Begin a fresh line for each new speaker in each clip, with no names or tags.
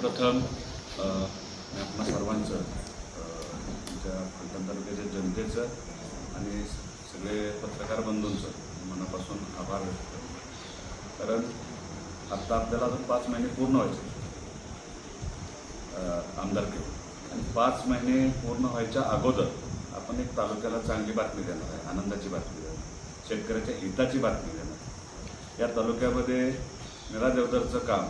प्रथम आपणा सर्वांचं अ, तुमच्या फलटण तालुक्याच्या जनतेचं आणि सगळे पत्रकार बंधूंचं मनापासून आभार व्यक्त करतो. कारण आत्ता आपल्याला अजून पाच महिने पूर्ण व्हायचे. आमदारकी. आणि पाच महिने पूर्ण व्हायच्या अगोदर आपण एक तालुक्याला चांगली बातमी देणार आहे आनंदाची बातमी देणार शेतकऱ्याच्या हिताची बातमी देणार या तालुक्यामध्ये निरा देवदरचं काम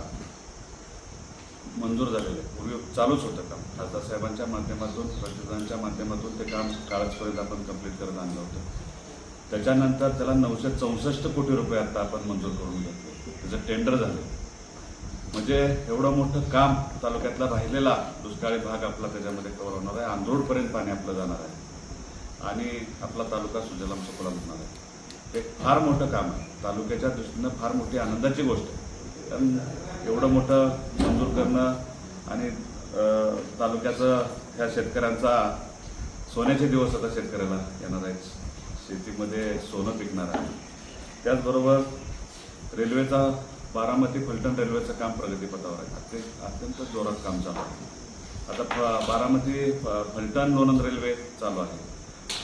मंजूर झालेलं आहे. पूर्वी चालूच होतं काम. खासदार साहेबांच्या माध्यमातून पंतप्रधानांच्या माध्यमातून ते काम काळजपर्यंत आपण कंप्लीट करत आणलं होतं. त्याच्यानंतर त्याला नऊशे चौसष्ट कोटी रुपये आता आपण मंजूर करून घेतले. त्याचं टेंडर झालं. म्हणजे एवढं मोठं काम तालुक्यातला राहिलेला दुष्काळी भाग आपला त्याच्यामध्ये कव्हर होणार आहे. आंधोडपर्यंत पाणी आपलं जाणार आहे. आणि आपला तालुका सुजलाम सुफलाम होणार आहे. हे फार मोठं काम आहे. तालुक्याच्या दृष्टीनं फार मोठी आनंदाची गोष्ट आहे. कारण एवढं मोठं मंजूर करणं आणि तालुक्याचं ह्या शेतकऱ्यांचा सोन्याचे दिवस आता शेतकऱ्याला येणार आहेत. शेतीमध्ये सोनं पिकणार आहे. त्याचबरोबर रेल्वेचा बारामती फलटण रेल्वेचं काम प्रगतीपथावर आहे. ते अत्यंत जोरात काम चालू आहे. आता बारामती फलटण लोणंद रेल्वे चालू आहे.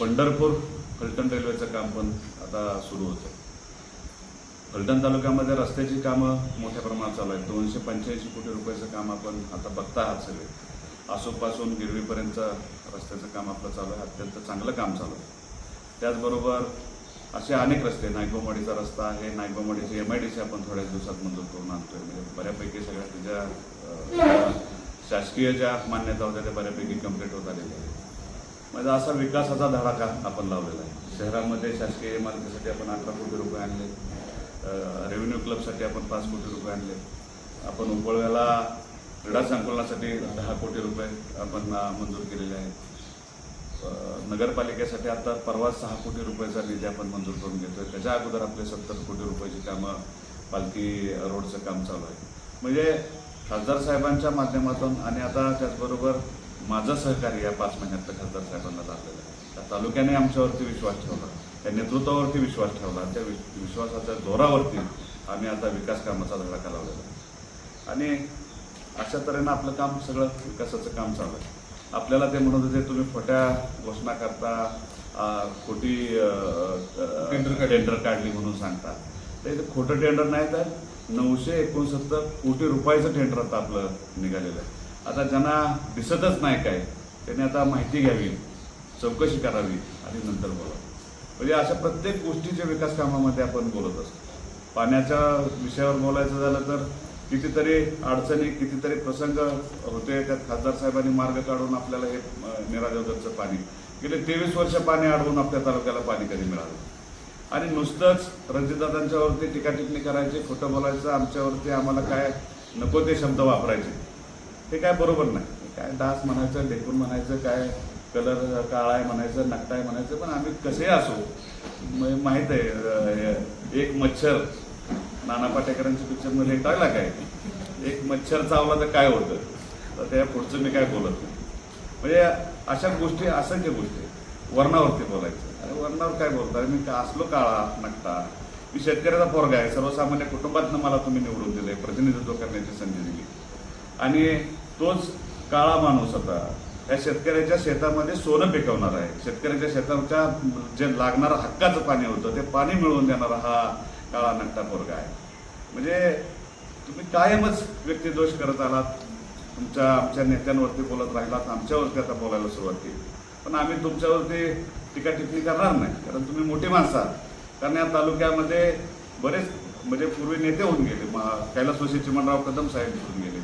पंढरपूर फलटण रेल्वेचं काम पण आता सुरू होतं फलटण तालुक्यामध्ये रस्त्याची कामं मोठ्या प्रमाणात चालू आहेत. दोनशे पंच्याऐंशी कोटी रुपयाचं काम आपण आता बघता आहात सगळे. आसोपासून गिरवीपर्यंत रस्त्याचं काम आपलं चालू आहे. अत्यंत चांगलं काम चालू आहे. त्याचबरोबर असे अनेक रस्ते नायकोमाडीचा रस्ता आहे. नायकोमाडीचे एम आय डी सी आपण थोड्याच दिवसात मंजूर करून आणतोय. म्हणजे बऱ्यापैकी सगळ्या त्याच्या शासकीय ज्या मान्यता होत्या त्या बऱ्यापैकी कंप्लीट होत आलेल्या आहेत. म्हणजे असा विकासाचा धडाका आपण लावलेला आहे. शहरामध्ये शासकीय इमारतीसाठी आपण अकरा कोटी रुपये आणले. रेव्हेन्यू क्लबसाठी आपण पाच कोटी रुपये आणले. आपण उपळव्याला क्रीडा संकुलनासाठी दहा कोटी रुपये आपण मंजूर केलेले आहेत. नगरपालिकेसाठी आता परवा सहा कोटी रुपयाचा निधी आपण मंजूर करून घेतोय. त्याच्या अगोदर आपले सत्तर कोटी रुपयाची कामं पालखी रोडचं काम चालू आहे. म्हणजे खासदार साहेबांच्या माध्यमातून आणि आता त्याचबरोबर माझं सहकार्य या पाच महिन्यातलं खासदार साहेबांना लाभलेलं आहे. त्या तालुक्याने आमच्यावरती विश्वास ठेवला. त्या नेतृत्वावरती विश्वास ठेवला त्या विश- विश्वासाच्या जोरावरती आम्ही आता विकास कामाचा धडाका लावलेला आणि अशा तऱ्हेनं आपलं काम सगळं विकासाचं काम चालू आहे. आपल्याला ते म्हणत होते तुम्ही खोट्या घोषणा करता खोटी टेंडर टेंडर काढली. म्हणून सांगता. तर इथे खोटं टेंडर नाही तर नऊशे एकोणसत्तर कोटी रुपयाचं टेंडर आता आपलं निघालेलं आहे. आता ज्यांना दिसतच नाही काय त्यांनी आता माहिती घ्यावी चौकशी करावी आणि नंतर बोलावं. म्हणजे अशा प्रत्येक गोष्टीच्या विकास कामामध्ये आपण बोलत असतो. पाण्याच्या विषयावर बोलायचं झालं तर कितीतरी अडचणी कितीतरी प्रसंग होते. त्यात खासदार साहेबांनी मार्ग काढून आपल्याला हे निराजोदरचं पाणी गेले तेवीस वर्ष पाणी अडवून आपल्या तालुक्याला पाणी कधी मिळालं? आणि नुसतंच रणजितदादांच्यावरती टीका करायची खोटं बोलायचं आमच्यावरती आम्हाला काय नको ते शब्द वापरायचे. हे काय बरोबर नाही. काय डास म्हणायचं ढेकून म्हणायचं काय कलर काळा आहे म्हणायचं नकटा आहे म्हणायचं पण आम्ही कसे असो म- माहीत आहे एक मच्छर नाना पाटेकरांच्या पिक्चरमध्ये टाकला काय? एक मच्छर चावला तर काय होतं? तर त्या पुढचं मी काय बोलत नाही. म्हणजे अशा गोष्टी असंख्य गोष्टी वर्णावरती बोलायचं. अरे वर्णावर काय बोलताय मी का असलो काळा नकटा? मी शेतकऱ्याचा पोरगा आहे. सर्वसामान्य कुटुंबातनं मला तुम्ही निवडून दिले प्रतिनिधित्व करण्याची संधी दिली. आणि तोच काळा माणूस आता या शेतकऱ्याच्या शेतामध्ये सोनं पिकवणार आहे. शेतकऱ्याच्या शेताच्या जे लागणारं हक्काचं पाणी होतं ते पाणी मिळवून देणारा हा काळा नकटा पोरगा आहे. म्हणजे तुम्ही कायमच व्यक्तिदोष करत आलात. तुमच्या आमच्या नेत्यांवरती बोलत राहिलात आमच्यावरती आता बोलायला सुरुवात केली. पण आम्ही तुमच्यावरती टीका टिप्पणी करणार नाही कारण तुम्ही मोठी माणसं आहात. कारण या तालुक्यामध्ये बरेच म्हणजे पूर्वी नेते होऊन गेले. म- वशी चिमणराव कदम साहेब होऊन गेले.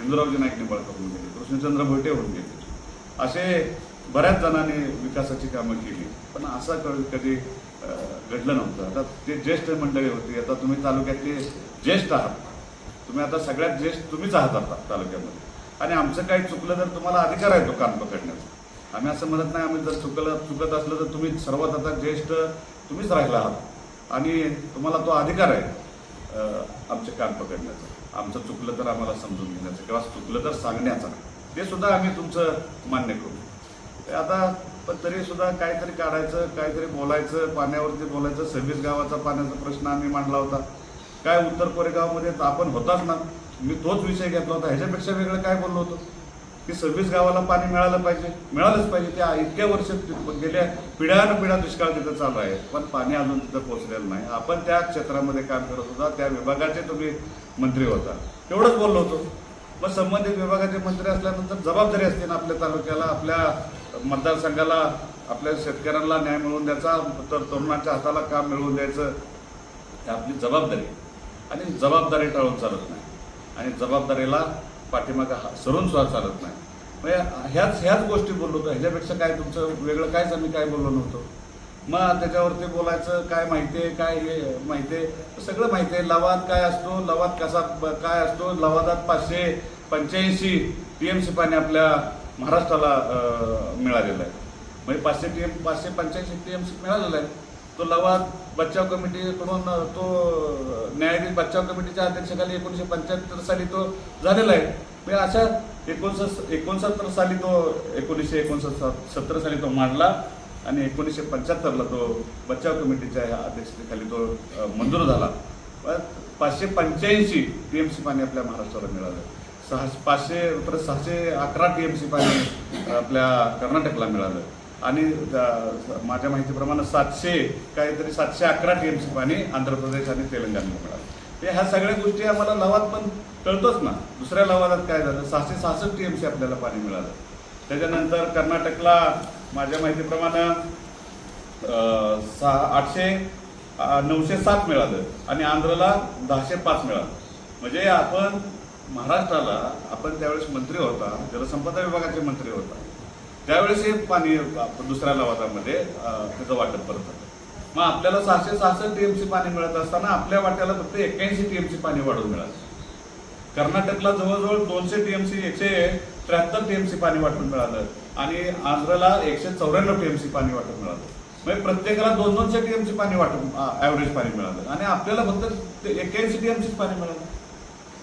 हिंदूरावजी नाईक निंबाळकर होऊन गेले. कृष्णचंद्र भोटे होऊन गेले. असे बऱ्याच जणांनी विकासाची कामं केली. पण असं कधी घडलं नव्हतं. आता ते ज्येष्ठ मंडळी होती आता तुम्ही तालुक्यातले ज्येष्ठ आहात. तुम्ही आता सगळ्यात ज्येष्ठ तुम्हीच आहात आता तालुक्यामध्ये. आणि आमचं काही चुकलं तर तुम्हाला अधिकार आहे तो कान पकडण्याचा. आम्ही असं म्हणत नाही आम्ही जर चुकलं चुकत असलं तर तुम्ही सर्वात आता ज्येष्ठ तुम्हीच राहिला आहात. आणि तुम्हाला तो अधिकार आहे आमचे कान पकडण्याचा. आमचं चुकलं तर आम्हाला समजून घेण्याचं किंवा चुकलं तर सांगण्याचा. ते सुद्धा आम्ही तुमचं मान्य करू. ते आता पण तरी सुद्धा काहीतरी काढायचं काहीतरी बोलायचं पाण्यावरती बोलायचं. सव्वीस गावाचा पाण्याचा प्रश्न आम्ही मांडला होता. काय उत्तर कोरेगावमध्ये तर आपण होताच ना. मी तोच विषय घेतला होता. ह्याच्यापेक्षा वेगळं काय बोललो होतो? की सव्वीस गावाला पाणी मिळालं पाहिजे. मिळालंच पाहिजे. त्या इतक्या वर्ष गेल्या पिढ्यानं पिढ्या दुष्काळ तिथं चालू आहे. पण पाणी अजून तिथं पोहोचलेलं नाही. आपण त्या क्षेत्रामध्ये काम करत होता. त्या विभागाचे तुम्ही मंत्री होता. एवढंच बोललो होतो. मग संबंधित विभागाचे मंत्री असल्यानंतर जबाबदारी असते ना आपल्या तालुक्याला आपल्या मतदारसंघाला आपल्या शेतकऱ्यांना न्याय मिळवून द्यायचा तर तरुणाच्या हाताला काम मिळवून द्यायचं. ही आपली जबाबदारी. आणि जबाबदारी टाळून चालत नाही. आणि जबाबदारीला पाठीमागं हा- सरून सुद्धा चालत नाही. म्हणजे ह्याच ह्याच गोष्टी बोललो होतो ह्याच्यापेक्षा काय तुमचं वेगळं कायच आम्ही काय बोललो नव्हतो. मग त्याच्यावरती बोलायचं काय माहिती आहे काय हे माहिती आहे सगळं माहिती आहे लवाद काय असतो? लवाद कसा काय असतो? लवादात पाचशे पंच्याऐंशी टी एम सी पाणी आपल्या महाराष्ट्राला मिळालेलं आहे. म्हणजे पाचशे टी एम पाचशे पंच्याऐंशी टी एम सी मिळालेला आहे. तो लवाद बचाव कमिटीकडून तो न्यायाधीश बचाव कमिटीच्या अध्यक्षाखाली एकोणीसशे पंच्याहत्तर साली तो झालेला आहे. म्हणजे अशा एकोणसत्तर एकोणसत्तर साली तो एकोणीसशे एकोणसत्तर सत्तर साली तो मांडला. आणि एकोणीसशे पंच्याहत्तरला तो बचाव कमिटीच्या ह्या अध्यक्षतेखाली तो मंजूर झाला. पाचशे पंच्याऐंशी टी एम सी पाणी आपल्या महाराष्ट्राला मिळालं. सहाशे पाचशे परत सहाशे अकरा टी एम सी पाणी आपल्या कर्नाटकला मिळालं. आणि माझ्या माहितीप्रमाणे सातशे काहीतरी सातशे अकरा टी एम सी पाणी आंध्र प्रदेश आणि तेलंगणाला मिळालं. ते ह्या सगळ्या गोष्टी आम्हाला लवाद पण कळतोच ना. दुसऱ्या लवादात काय झालं? सहाशे सहासष्ट टी एम सी आपल्याला पाणी मिळालं. त्याच्यानंतर कर्नाटकला माझ्या माहितीप्रमाणे सहा आठशे नऊशे सात मिळालं आणि आंध्रला दहाशे पाच मिळालं. म्हणजे आपण महाराष्ट्राला आपण त्यावेळेस मंत्री होता जलसंपदा विभागाचे मंत्री होता. त्यावेळेस हे पाणी आपण दुसऱ्या लवादामध्ये त्याचं वाटप करत होतं. मग आपल्याला सहाशे सहासष्ट टीएमसी पाणी मिळत असताना आपल्या वाट्याला फक्त एक्क्याऐंशी टीएमसी पाणी वाढून मिळालं. कर्नाटकला जवळजवळ दोनशे टीएमसी एकशे त्र्याहत्तर टीएमसी पाणी वाटून मिळालं आणि आंध्रला एकशे चौऱ्याण्णव टीएमसी पाणी वाटून मिळालं. म्हणजे प्रत्येकाला दोन दोनशे टीएमसी पाणी वाटून ॲव्हरेज पाणी मिळालं. आणि आपल्याला फक्त एक्क्याऐंशी टीएमसीच पाणी मिळालं.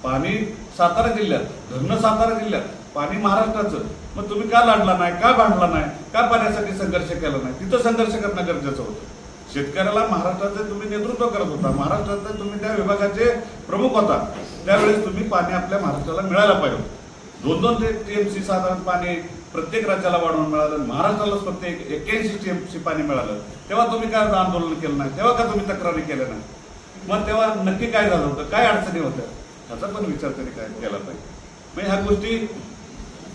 पाणी सातारा जिल्ह्यात धरणं सातारा जिल्ह्यात पाणी महाराष्ट्राचं. मग तुम्ही का लढला नाही का भांडला नाही का पाण्यासाठी संघर्ष केला नाही? तिथं संघर्ष करणं गरजेचं होतं. शेतकऱ्याला महाराष्ट्राचे तुम्ही नेतृत्व करत होता. महाराष्ट्राचे तुम्ही त्या विभागाचे प्रमुख होता. त्यावेळेस तुम्ही पाणी आपल्या महाराष्ट्राला मिळायला पाहिजे होतं. दोन दोन ते टी एम सी साधारण पाणी प्रत्येक राज्याला वाढवून मिळालं महाराष्ट्रालाच फक्त एक एक्क्याऐंशी सी पाणी मिळालं. तेव्हा तुम्ही काय आंदोलन केलं नाही? तेव्हा का तुम्ही तक्रारी केल्या नाही? मग तेव्हा नक्की काय झालं होतं? काय अडचणी होत्या? ह्याचा पण विचार तरी काय केला पाहिजे. म्हणजे ह्या गोष्टी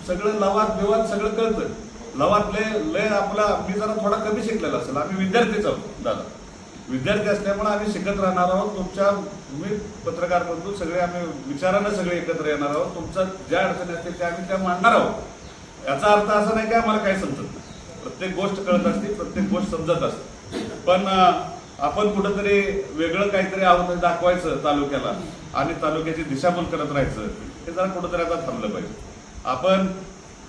सगळं लवाद बिवाद सगळं कळतं. लवाद लय लय आपला मी जरा थोडा कमी शिकलेला असेल. आम्ही विद्यार्थीच आहोत दादा. विद्यार्थी असल्यामुळे आम्ही शिकत राहणार आहोत. तुमच्या तुम्ही पत्रकार बंधू सगळे आम्ही विचारानं सगळे एकत्र येणार आहोत. तुमच्या ज्या अडचणी असतील त्या आम्ही त्या मांडणार आहोत. याचा अर्थ असा नाही की आम्हाला काही समजत नाही. प्रत्येक गोष्ट कळत असते प्रत्येक गोष्ट समजत असते. पण आपण कुठंतरी वेगळं काहीतरी आहोत दाखवायचं तालुक्याला आणि तालुक्याची दिशाभूल करत राहायचं हे जरा कुठंतरी आता थांबलं पाहिजे. आपण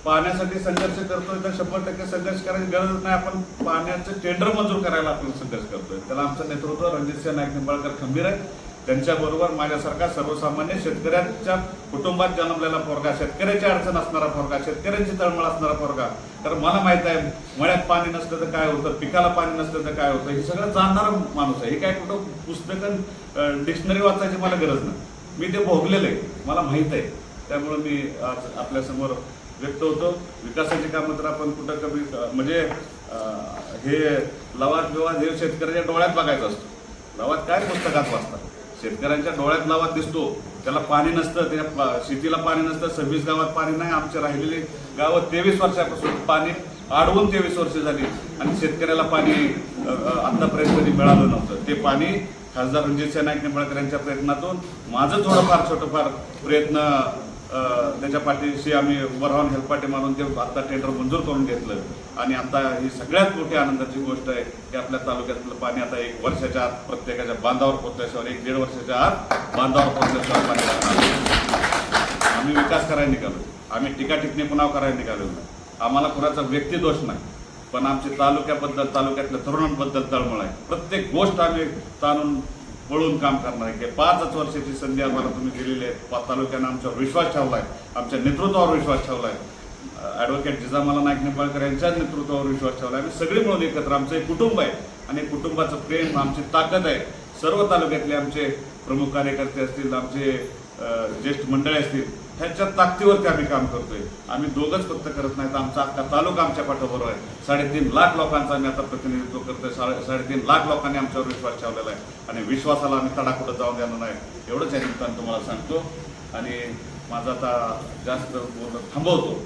पाण्यासाठी संघर्ष करतोय तर शंभर टक्के संघर्ष करायची गरज नाही. आपण पाण्याचं टेंडर मंजूर करायला आपण संघर्ष करतोय. त्याला आमचं नेतृत्व रणजितसिंह नाईक निंबाळकर खंबीर आहे. त्यांच्याबरोबर माझ्यासारखा सर्वसामान्य शेतकऱ्यांच्या कुटुंबात जन्मलेला पोरगा शेतकऱ्याची अडचण असणारा पोरगा शेतकऱ्यांची तळमळ असणारा पोरगा. तर मला माहीत आहे मळ्यात पाणी नसलं तर काय होतं पिकाला पाणी नसलं तर काय होतं हे सगळं जाणणारा माणूस आहे. हे काय कुठं पुस्तकं डिक्शनरी वाचायची मला गरज नाही. मी ते भोगलेलं आहे. मला माहीत आहे. त्यामुळे मी आज आपल्यासमोर व्यक्त होतो. विकासाची कामं तर आपण कुठं कमी म्हणजे हे लवाद विवाद हे शेतकऱ्याच्या डोळ्यात बघायचं असतं. लवाद काय पुस्तकात वाचतात? शेतकऱ्यांच्या डोळ्यात लवाद दिसतो. त्याला पाणी नसतं त्या शेतीला पाणी नसतं सव्वीस गावात पाणी नाही आमच्या राहिलेले गावात तेवीस वर्षापासून पाणी अडवून तेवीस वर्ष झाली आणि शेतकऱ्याला पाणी अ, आतापर्यंत कधी मिळालं नव्हतं. ते पाणी खासदार रणजित नाईक निंबाळकर यांच्या प्रयत्नातून माझं थोडंफार छोटंफार प्रयत्न त्याच्या पाठीशी आम्ही उभं राहून हेलपाटे मारून ते आता टेंडर मंजूर करून घेतलं. आणि आता ही सगळ्यात मोठी आनंदाची गोष्ट आहे की आपल्या तालुक्यातलं पाणी आता एक वर्षाच्या आत प्रत्येकाच्या बांधावर पोचल्याशिवाय एक दीड वर्षाच्या आत बांधावर पोचल्याशिवाय पाणी आम्ही विकास करायला निघालो. आम्ही टीका पुन्हा करायला निघालो. आम्हाला कुणाचा व्यक्तिदोष नाही. पण आमच्या तालुक्याबद्दल तालुक्यातल्या तरुणांबद्दल तळमळ आहे. प्रत्येक गोष्ट आम्ही ताणून पळून काम करणार आहे. की पाचच वर्षाची संधी आम्हाला तुम्ही दिलेली आहे पाच तालुक्यानं आमच्यावर विश्वास ठेवला आहे. आमच्या नेतृत्वावर विश्वास ठेवला आहे. ॲडव्होकेट जिजामाला नाईक निंबाळकर यांच्या नेतृत्वावर विश्वास ठेवला आहे. आम्ही सगळे मिळून एकत्र आमचं एक कुटुंब आहे. आणि कुटुंबाचं प्रेम आमची ताकद आहे. सर्व तालुक्यातले आमचे प्रमुख कार्यकर्ते असतील आमचे ज्येष्ठ मंडळी असतील ह्याच्या ताकदीवरती आम्ही काम करतोय. आम्ही दोघंच फक्त करत नाही तर आमचा अख्खा तालुका आमच्या पाठोबरोबर आहे. साडेतीन लाख लोकांचा आम्ही आता प्रतिनिधित्व करतोय. साडे साडेतीन लाख लोकांनी आमच्यावर विश्वास ठेवलेला आहे. आणि विश्वासाला आम्ही तडाखुटं जाऊन देणार नाही. एवढंच या निमित्तानं तुम्हाला सांगतो. आणि माझं आता जास्त बोलणं थांबवतो.